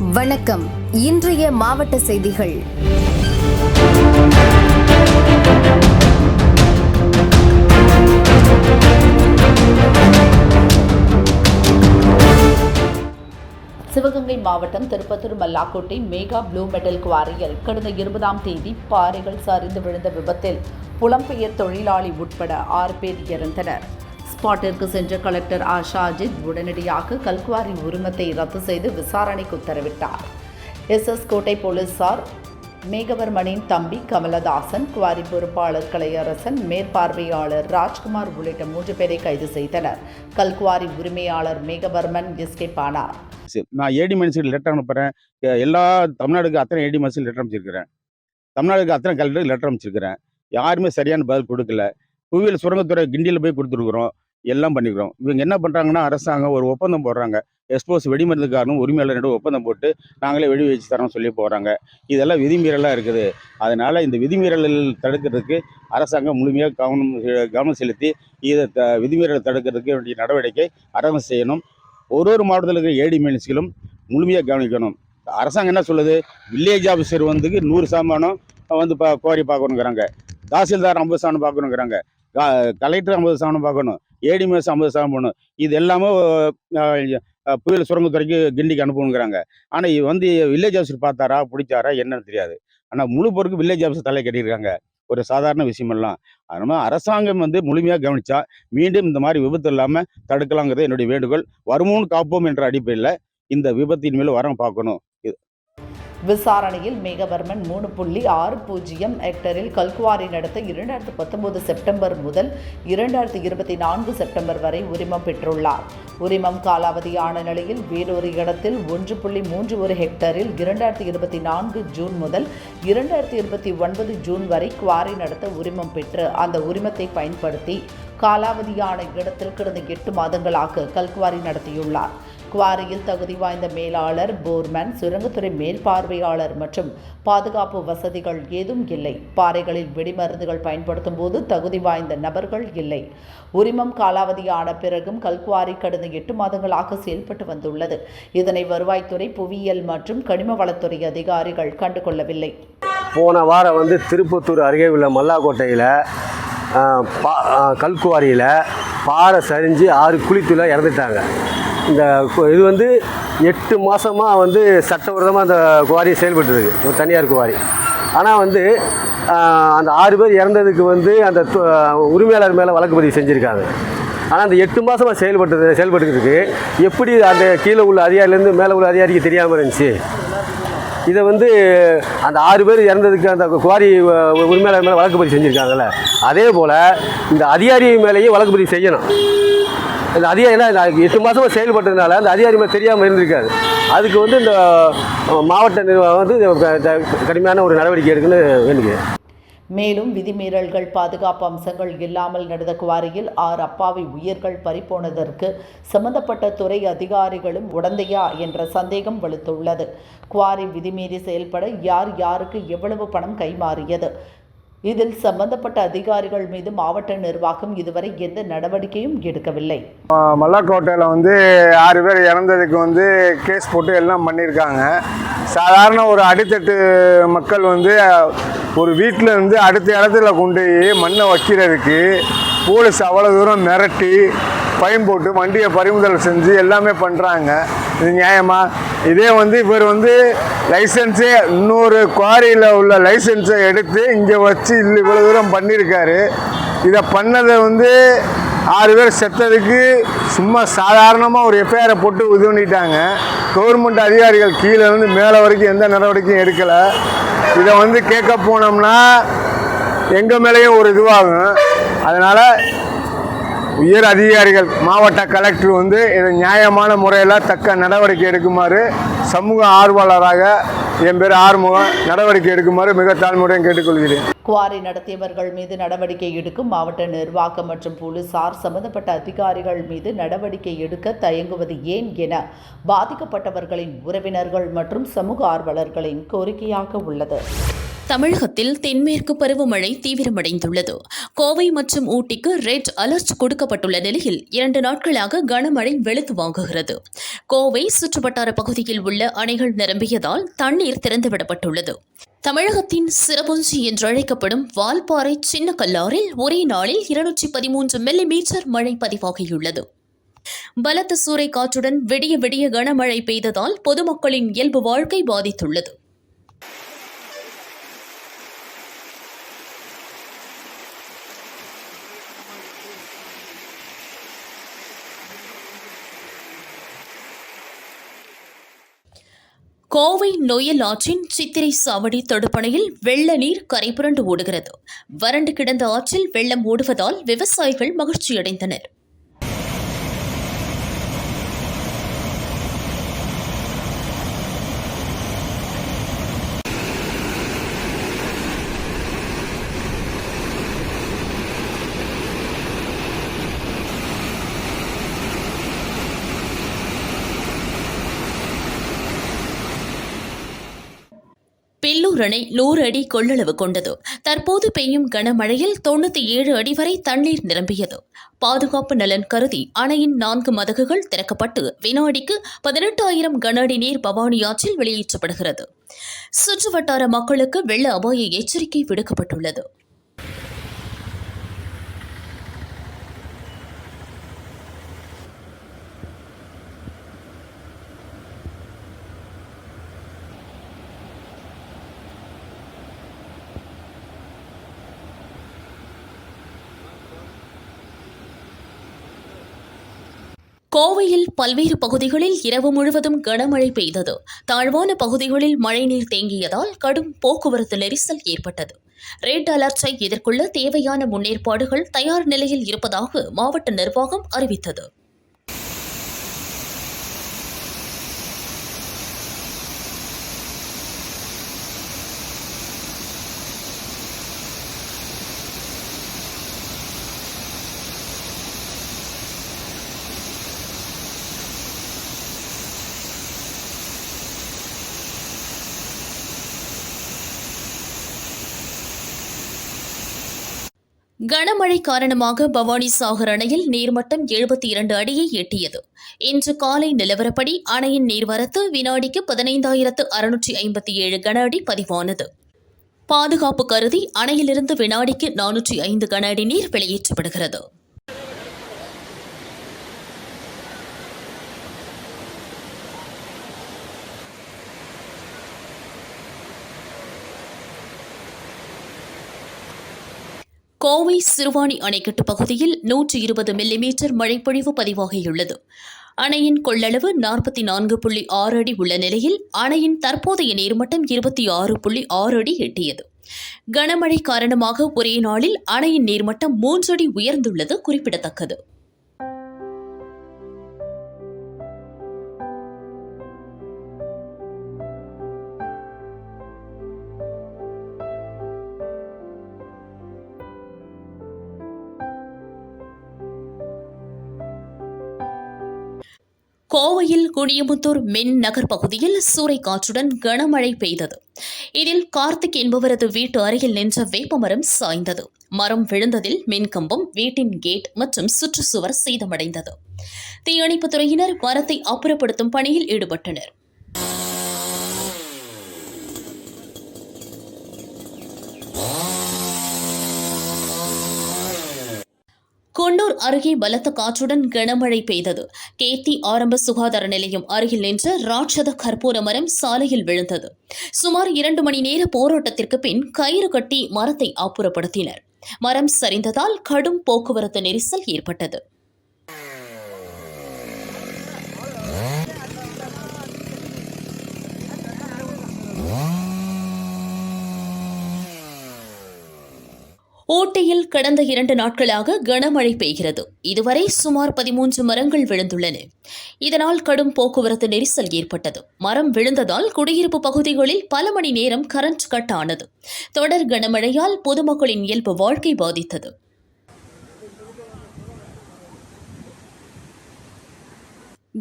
வணக்கம். இன்றைய மாவட்ட செய்திகள். சிவகங்கை மாவட்டம் Tiruppattur Mallakottai mega blue metal குவாரியில் கடந்த இருபதாம் தேதி பாறைகள் சரிந்து விழுந்த விபத்தில் புலம்பெயர் தொழிலாளி உட்பட ஆறு பேர் இறந்தனர். ஸ்பாட்டிற்கு சென்ற கலெக்டர் ஆஷா அஜித் உடனடியாக கல்குவாரி உரிமத்தை ரத்து செய்து விசாரணைக்கு உத்தரவிட்டார். எஸ்எஸ் கோட்டை போலீசார் மேகவர்மனின் தம்பி கமலதாசன் குவாரி பொறுப்பாளர் கலையரசன் மேற்பார்வையாளர் ராஜ்குமார் உள்ளிட்ட மூன்று பேரை கைது செய்தனர். கல்குவாரி உரிமையாளர் மேகவர்மன் எஸ்கேப் ஆனார். நான் ஏடி மனுஷன் லெட்டர் அனுப்புகிறேன் எல்லா தமிழ்நாடுக்கு அத்தனை ஏடி மனுஷன் லெட்டர் அனுப்பிச்சிருக்கிறேன். தமிழ்நாடுக்கு அத்தனை கலெக்டருக்கு லெட்டர் அனுப்பிச்சிருக்கிறேன். யாருமே சரியான பதில் கொடுக்கல. புவியியல் சுரங்கத்துறை கிண்டியில் போய் கொடுத்துருக்குறோம். எல்லாம் பண்ணிக்கிறோம். இவங்க என்ன பண்ணுறாங்கன்னா அரசாங்கம் ஒரு ஒப்பந்தம் போடுறாங்க. எக்ஸ்போஸ் வெடிமருந்துக்காரனும் உரிமையாளர் ஒப்பந்தம் போட்டு நாங்களே வெடி வச்சு தரோம் சொல்லி போகிறாங்க இதெல்லாம் விதிமீறலாக இருக்குது. அதனால் இந்த விதிமீறல்கள் தடுக்கிறதுக்கு அரசாங்கம் முழுமையாக கவனம் செ- கவனம் செலுத்தி இதை த விதிமீறலை தடுக்கிறதுக்கு வேண்டிய நடவடிக்கை அரசு செய்யணும். ஒரு ஒரு மாவட்டத்தில் இருக்கிற ஏடி மினிஸ்களும் முழுமையாக கவனிக்கணும். அரசாங்கம் என்ன சொல்லுது? வில்லேஜ் ஆஃபீஸர் வந்துக்கு நூறு சாமானம் வந்து பா கோரி பார்க்கணுங்கிறாங்க. தாசில்தார் ஐம்பது சாணம் பார்க்கணுங்கிறாங்க. கலெக்டர் ஐம்பது சவனம் பார்க்கணும் ஏடி மினிஸ் ஐம்பது சவனம் பண்ணணும் இது எல்லாமே புயல் சுரங்கத்துறைக்கு கிண்டிக்கு அனுப்பணுங்கிறாங்க ஆனால் இது வந்து வில்லேஜ் ஆஃபீஸர் பார்த்தாரா பிடிச்சாரா என்னன்னு தெரியாது. ஆனால் முழு பொறுப்பு வில்லேஜ் ஆஃபீஸர் தலை கட்டியிருக்காங்க. ஒரு சாதாரண விஷயமெல்லாம் அதனால் அரசாங்கம் வந்து முழுமையாக கவனிச்சா மீண்டும் இந்த மாதிரி விபத்து இல்லாமல் தடுக்கலாங்கிறது என்னுடைய வேண்டுகோள். வருமுன் காப்போம் என்ற அடிப்படையில் இந்த விபத்தின் மேலே வரம் பார்க்கணும். விசாரணையில் மேகவர்மன் மூணு புள்ளி ஆறு பூஜ்ஜியம் ஹெக்டரில் கல்குவாரி நடத்த இரண்டாயிரத்து பத்தொன்பது செப்டம்பர் முதல் இரண்டாயிரத்து இருபத்தி நான்கு செப்டம்பர் வரை உரிமம் பெற்றுள்ளார். உரிமம் காலாவதியான நிலையில் வேறொரு இடத்தில் ஒன்று புள்ளி மூன்று ஒரு ஹெக்டரில் இரண்டாயிரத்து இருபத்தி நான்கு ஜூன் முதல் இரண்டாயிரத்து இருபத்தி ஒன்பது ஜூன் வரை குவாரி நடத்த உரிமம் பெற்று அந்த உரிமத்தை பயன்படுத்தி காலாவதியான இடத்தில் கடந்த எட்டு மாதங்களாக கல்குவாரி நடத்தியுள்ளார். குவாரியில் தகுதி வாய்ந்த மேலாளர் போர்மேன் சுரங்கத்துறை மேற்பார்வையாளர் மற்றும் பாதுகாப்பு வசதிகள் ஏதும் இல்லை. பாறைகளில் வெடிமருந்துகள் பயன்படுத்தும் போது தகுதி வாய்ந்த நபர்கள் இல்லை. உரிமம் காலாவதியான பிறகும் கல்குவாரி கடந்த எட்டு மாதங்களாக செயல்பட்டு வந்துள்ளது. இதனை வருவாய்த்துறை புவியியல் மற்றும் கனிம வளத்துறை அதிகாரிகள் கண்டுகொள்ளவில்லை. போன வாரம் வந்து திருப்பத்தூர் அருகே உள்ள மல்லாக்கோட்டையில் பா கல்குவாரியில் பாறை சரிஞ்சு ஆறு குழித்துள்ள இறந்துட்டாங்க. இந்த இது வந்து எட்டு மாதமாக வந்து சட்டவிரோதமாக அந்த குவாரி செயல்பட்டுருக்கு. ஒரு தனியார் குவாரி. ஆனால் வந்து அந்த ஆறு பேர் இறந்ததுக்கு வந்து அந்த உரிமையாளர் மேலே வழக்கு பதிவு செஞ்சுருக்காங்க. ஆனால் அந்த எட்டு மாதமாக செயல்பட்டது செயல்பட்டுருக்கு எப்படி அந்த கீழே உள்ள அதிகாரிலேருந்து மேலே உள்ள அதிகாரிக்கு தெரியாமல் இருந்துச்சு? இதை வந்து அந்த ஆறு பேர் இறந்ததுக்கு அந்த குவாரி உரிமையாளர் மேலே வழக்கு பதிவு செஞ்சுருக்காங்கல்ல. அதே போல் இந்த அதிகாரி மேலேயும் வழக்கு பதிவு செய்யணும். இந்த அதிகாரி ஏன்னா நான் எட்டு மாதமாக செயல்பட்டதுனால அந்த அதிகாரி மேலே தெரியாமல் இருந்திருக்காது அதுக்கு வந்து இந்த மாவட்ட நிர்வாகம் வந்து க- கடுமையான ஒரு நடவடிக்கை எடுக்குன்னு வேண்டுகிறேன் மேலும் விதிமீறல்கள் பாதுகாப்பு அம்சங்கள் இல்லாமல் நடந்த குவாரியில் ஆறு அப்பாவி உயிர்கள் பறிப்போனதற்கு சம்பந்தப்பட்ட துறை அதிகாரிகளும் உடந்தையா என்ற சந்தேகம் வலுத்துள்ளது குவாரி விதிமீறி செயல்பட யார் யாருக்கு எவ்வளவு பணம் கைமாறியது? இதில் சம்பந்தப்பட்ட அதிகாரிகள் மீது மாவட்ட நிர்வாகம் இதுவரை எந்த நடவடிக்கையும் எடுக்கவில்லை. மல்லாக்கோட்டையில் வந்து ஆறு பேர் இறந்ததுக்கு வந்து கேஸ் போட்டு எல்லாம் பண்ணியிருக்காங்க. சாதாரண ஒரு அடித்தட்டு மக்கள் வந்து ஒரு வீட்டில் இருந்து அடுத்த இடத்துல கொண்டு போய் மண்ணை வைக்கிறதுக்கு போலீஸ் அவ்வளோ தூரம் மிரட்டி ஃபைன் போட்டு வண்டியை பறிமுதல் செஞ்சு எல்லாமே பண்ணுறாங்க இது நியாயமா? இதே வந்து இவர் வந்து லைசன்ஸே இன்னொரு குவாரியில் உள்ள லைசன்ஸை எடுத்து இங்கே வச்சு இல்லை இவ்வளோ தூரம் பண்ணியிருக்காரு. இதை பண்ணதை வந்து ஆறு பேர் செத்ததுக்கு சும்மா சாதாரணமாக ஒரு எஃப்ஐஆரை போட்டு இது பண்ணிட்டாங்க கவர்மெண்ட் அதிகாரிகள் கீழே இருந்து மேலே வரைக்கும் எந்த நடவடிக்கையும் எடுக்கலை. இதை வந்து கேட்க போனோம்னா எங்கள் மேலேயும் ஒரு இதுவாகும். அதனால் உயர் அதிகாரிகள் மாவட்ட கலெக்டர் வந்து இதை நியாயமான முறையில் தக்க நடவடிக்கை எடுக்குமாறு சமூக ஆர்வலராக என் பேர் ஆறுமுகம் நடவடிக்கை எடுக்குமாறு மிக தாழ்மையுடன் கேட்டுக்கொள்கிறேன். குவாரி நடத்தியவர்கள் மீது நடவடிக்கை எடுக்கும் மாவட்ட நிர்வாகம் மற்றும் போலீசார் சம்பந்தப்பட்ட அதிகாரிகள் மீது நடவடிக்கை எடுக்க தயங்குவது ஏன் என பாதிக்கப்பட்டவர்களின் உறவினர்கள் மற்றும் சமூக ஆர்வலர்களின் கோரிக்கையாக உள்ளது. தமிழகத்தில் தென்மேற்கு பருவமழை தீவிரமடைந்துள்ளது. கோவை மற்றும் ஊட்டிக்கு ரெட் அலர்ட் கொடுக்கப்பட்டுள்ள நிலையில் இரண்டு நாட்களாக கனமழை வெளுத்து வாங்குகிறது. கோவை சுற்றுவட்டார பகுதியில் உள்ள அணைகள் நிரம்பியதால் தண்ணீர் திறந்துவிடப்பட்டுள்ளது. தமிழகத்தின் சிறபுஞ்சி என்றழைக்கப்படும் வால்பாறை சின்ன கல்லாரில் ஒரே நாளில் இருநூற்றி பதிமூன்று மில்லி மீட்டர் மழை பதிவாகியுள்ளது. பலத்த சூறை காற்றுடன் விடிய விடிய கனமழை பெய்ததால் பொதுமக்களின் இயல்பு வாழ்க்கை பாதித்துள்ளது. கோவை நொயல் ஆற்றின் சித்திரை சாவடி தடுப்பணையில் வெள்ள நீர் கரைபுரண்டு ஓடுகிறது. வறண்டு கிடந்த ஆற்றில் வெள்ளம் ஓடுவதால் விவசாயிகள் மகிழ்ச்சியடைந்தனர். நெல்லூர் அணை நூறு அடி கொள்ளளவு கொண்டது. தற்போது பெய்யும் கனமழையில் தொண்ணூத்தி ஏழு அடி வரை தண்ணீர் நிரம்பியது. பாதுகாப்பு நலன் கருதி அணையின் நான்கு மதகுகள் திறக்கப்பட்டு வினாடிக்கு பதினெட்டாயிரம் கன அடி நீர் பவானி ஆற்றில் வெளியேற்றப்படுகிறது. சுற்றுவட்டார மக்களுக்கு வெள்ள அபாய எச்சரிக்கை விடுக்கப்பட்டுள்ளது. கோவையில் பல்வேறு பகுதிகளில் இரவு முழுவதும் கனமழை பெய்தது. தாழ்வான பகுதிகளில் மழைநீர் தேங்கியதால் கடும் போக்குவரத்து நெரிசல் ஏற்பட்டது. ரெட் அலர்ட்டை எதிர்கொள்ள தேவையான முன்னேற்பாடுகள் தயார் நிலையில் இருப்பதாக மாவட்ட நிர்வாகம் அறிவித்தது. கனமழை காரணமாக பவானி சாகர் அணையில் நீர்மட்டம் எழுபத்தி இரண்டு அடியை எட்டியது. இன்று காலை நிலவரப்படி அணையின் நீர்வரத்து வினாடிக்கு பதினைந்தாயிரத்து அறுநூற்றி ஐம்பத்தி ஏழு கன அடி பதிவானது. பாதுகாப்பு கருதி அணையிலிருந்து வினாடிக்கு நானூற்றி ஐந்து கன அடி நீர் வெளியேற்றப்படுகிறது. கோவை சிறுவாணி அணைக்கட்டு பகுதியில் நூற்றி இருபது மில்லிமீட்டர் மழைப்பொழிவு பதிவாகியுள்ளது. அணையின் கொள்ளளவு நாற்பத்தி நான்கு புள்ளி ஆறு அடி உள்ள நிலையில் அணையின் தற்போதைய நீர்மட்டம் இருபத்தி ஆறு புள்ளி ஆறு அடி எட்டியது. கனமழை காரணமாக ஒரே நாளில் அணையின் நீர்மட்டம் மூன்று அடி உயர்ந்துள்ளது குறிப்பிடத்தக்கது. கோவையில் குடியமுத்தூர் மின் நகர் பகுதியில் சூறைக்காற்றுடன் கனமழை பெய்தது. இதில் கார்த்திக் என்பவரது வீட்டு அருகில் நின்ற வேப்பமரம் சாய்ந்தது. மரம் விழுந்ததில் மின்கம்பம் வீட்டின் கேட் மற்றும் சுற்றுச்சுவர் சேதமடைந்தது. தீயணைப்புத் துறையினர் மரத்தை அப்புறப்படுத்தும் பணியில் ஈடுபட்டனர். குன்னூர் அருகே பலத்த காற்றுடன் கனமழை பெய்தது. கேத்தி ஆரம்ப சுகாதார நிலையம் அருகில் நின்ற ராட்சத கற்பூர மரம் சாலையில் விழுந்தது. சுமார் இரண்டு மணி நேர போராட்டத்திற்கு பின் கயிறு கட்டி மரத்தை அப்புறப்படுத்தினர் மரம் சரிந்ததால் கடும் போக்குவரத்து நெரிசல் ஏற்பட்டது. ஓட்டையில் கடந்த இரண்டு நாட்களாக கனமழை பெய்கிறது. இதுவரை சுமார் பதிமூன்று மரங்கள் விழுந்துள்ளன. இதனால் கடும் போக்குவரத்து நெரிசல் ஏற்பட்டது. மரம் விழுந்ததால் குடியிருப்பு பகுதிகளில் பல மணி நேரம் கரண்ட் கட் ஆனது. தொடர் கனமழையால் பொதுமக்களின் இயல்பு வாழ்க்கை பாதித்தது.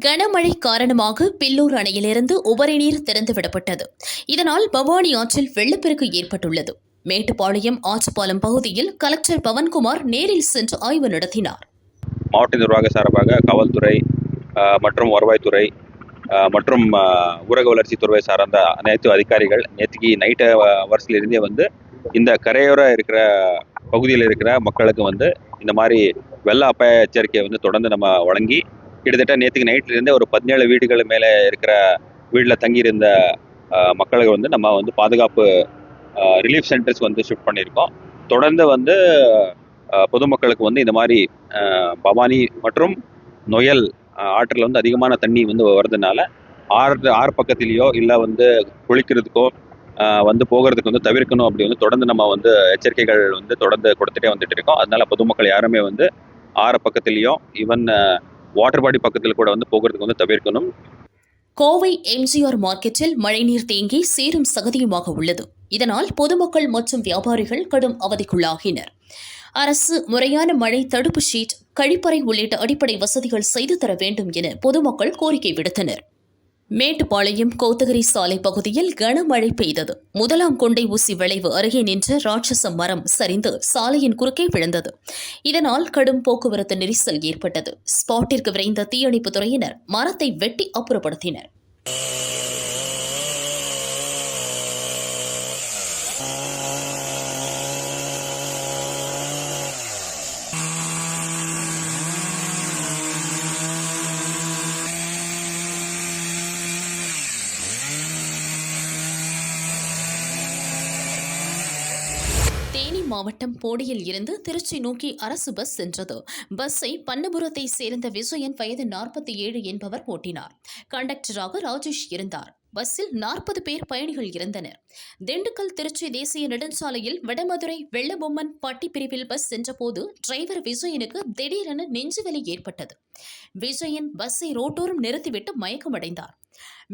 கனமழை காரணமாக பில்லூர் அணையிலிருந்து உபரி நீர் திறந்துவிடப்பட்டது. இதனால் பவானி ஆற்றில் வெள்ளப்பெருக்கு ஏற்பட்டுள்ளது. மேட்டுப்பாளையம் ஆற்றுப்பாலம் பகுதியில் கலெக்டர் பவன்குமார் நேரில் சென்று ஆய்வு நடத்தினார். மாவட்ட நிர்வாக சார்பாக காவல்துறை மற்றும் வருவாய்த்துறை மற்றும் ஊரக வளர்ச்சித்துறை சார்ந்த அனைத்து அதிகாரிகள் நேற்றுக்கு நைட்டு வருஷத்துலேருந்தே வந்து இந்த கரையோர இருக்கிற பகுதியில் இருக்கிற மக்களுக்கு வந்து இந்த மாதிரி வெள்ள அபாய எச்சரிக்கையை வந்து தொடர்ந்து நம்ம வழங்கி கிட்டத்தட்ட நேற்றுக்கு நைட்லேருந்தே ஒரு பதினேழு வீடுகள் மேலே இருக்கிற வீட்டில் தங்கியிருந்த மக்களுக்கு வந்து நம்ம வந்து பாதுகாப்பு ரிலீஃப் சென்டர்ஸ் வந்து ஷிஃப்ட் பண்ணியிருக்கோம். தொடர்ந்து வந்து பொதுமக்களுக்கு வந்து இந்த மாதிரி பவானி மற்றும் நொயல் ஆற்றில் வந்து அதிகமான தண்ணி வந்து வர்றதுனால ஆறு ஆறு பக்கத்துலேயோ இல்லை வந்து குளிக்கிறதுக்கோ வந்து போகிறதுக்கு வந்து தவிர்க்கணும் அப்படி வந்து தொடர்ந்து நம்ம வந்து எச்சரிக்கைகள் வந்து தொடர்ந்து கொடுத்துட்டே வந்துட்டு இருக்கோம். அதனால பொதுமக்கள் யாருமே வந்து ஆறு பக்கத்துலேயும் ஈவன் வாட்டர் பாடி பக்கத்தில் கூட வந்து போகிறதுக்கு வந்து தவிர்க்கணும். கோவை எம்ஜிஆர் மார்க்கெட்டில் மழைநீர் தேங்கி சேரும் சகதியுமாக உள்ளது. இதனால் பொதுமக்கள் மற்றும் வியாபாரிகள் கடும் அவதிக்குள்ளாகினர். அரசு முறையான மழை தடுப்பு ஷீட் கழிப்பறை உள்ளிட்ட அடிப்படை வசதிகள் செய்து தர வேண்டும் என பொதுமக்கள் கோரிக்கை விடுத்தனர். மேட்டுப்பாளையம் கோத்தகிரி சாலை பகுதியில் கனமழை பெய்தது. முதலாம் கொண்டை ஊசி விளைவு அருகே நின்ற ராட்சச மரம் சரிந்து சாலையின் குறுக்கே விழுந்தது. இதனால் கடும் போக்குவரத்து நெரிசல் ஏற்பட்டது. ஸ்பாட்டிற்கு விரைந்த தீயணைப்பு துறையினர் மரத்தை வெட்டி அப்புறப்படுத்தினர். மாவட்டம் போடியில் இருந்து திருச்சி நோக்கி அரசு பஸ் சென்றது. பஸ்ஸை பண்ணபுரத்தை சேர்ந்த விஜயன் வயது நாற்பத்தி ஏழு என்பவர் ஓட்டினார். கண்டக்டராக ராஜேஷ் இருந்தார். பஸ்ஸில் நாற்பது பேர் பயணிகள் இருந்தனர் திண்டுக்கல் திருச்சி தேசிய நெடுஞ்சாலையில் வடமதுரை வெள்ளபொம்மன் பட்டி பிரிவில் பஸ் சென்றபோது டிரைவர் விஜயனுக்கு திடீரென நெஞ்சுவலி ஏற்பட்டது. விஜயன் பஸ்ஸை ரோட்டோரம் நிறுத்திவிட்டு மயக்கமடைந்தார்.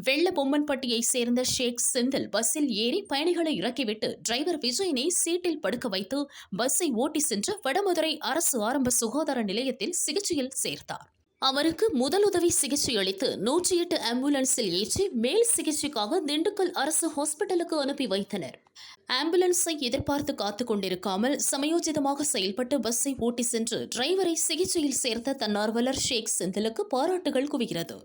வெள்ளபொம்மன்பட்டியை சேர்ந்த ஷேக் செந்தில் பஸ்ஸில் ஏறி பயணிகளை இறக்கிவிட்டு டிரைவர் விஜயனை சீட்டில் படுக்க வைத்து பஸ்ஸை ஓட்டி சென்று வடமதுரை அரசு ஆரம்ப சுகாதார நிலையத்தில் சிகிச்சையில் சேர்த்தார். அவருக்கு முதலுதவி சிகிச்சை அளித்து நூற்றி எட்டு ஆம்புலன்ஸில் ஏற்றி மேல் சிகிச்சைக்காக திண்டுக்கல் அரசு ஹாஸ்பிட்டலுக்கு அனுப்பி வைத்தனர். ஆம்புலன்ஸை எதிர்பார்த்து காத்துக் கொண்டிருக்காமல் சமயோஜிதமாக செயல்பட்டு பஸ்ஸை ஓட்டி சென்று டிரைவரை சிகிச்சையில் சேர்த்த தன்னார்வலர் ஷேக் செந்திலுக்கு பாராட்டுகள் குவிகிறது.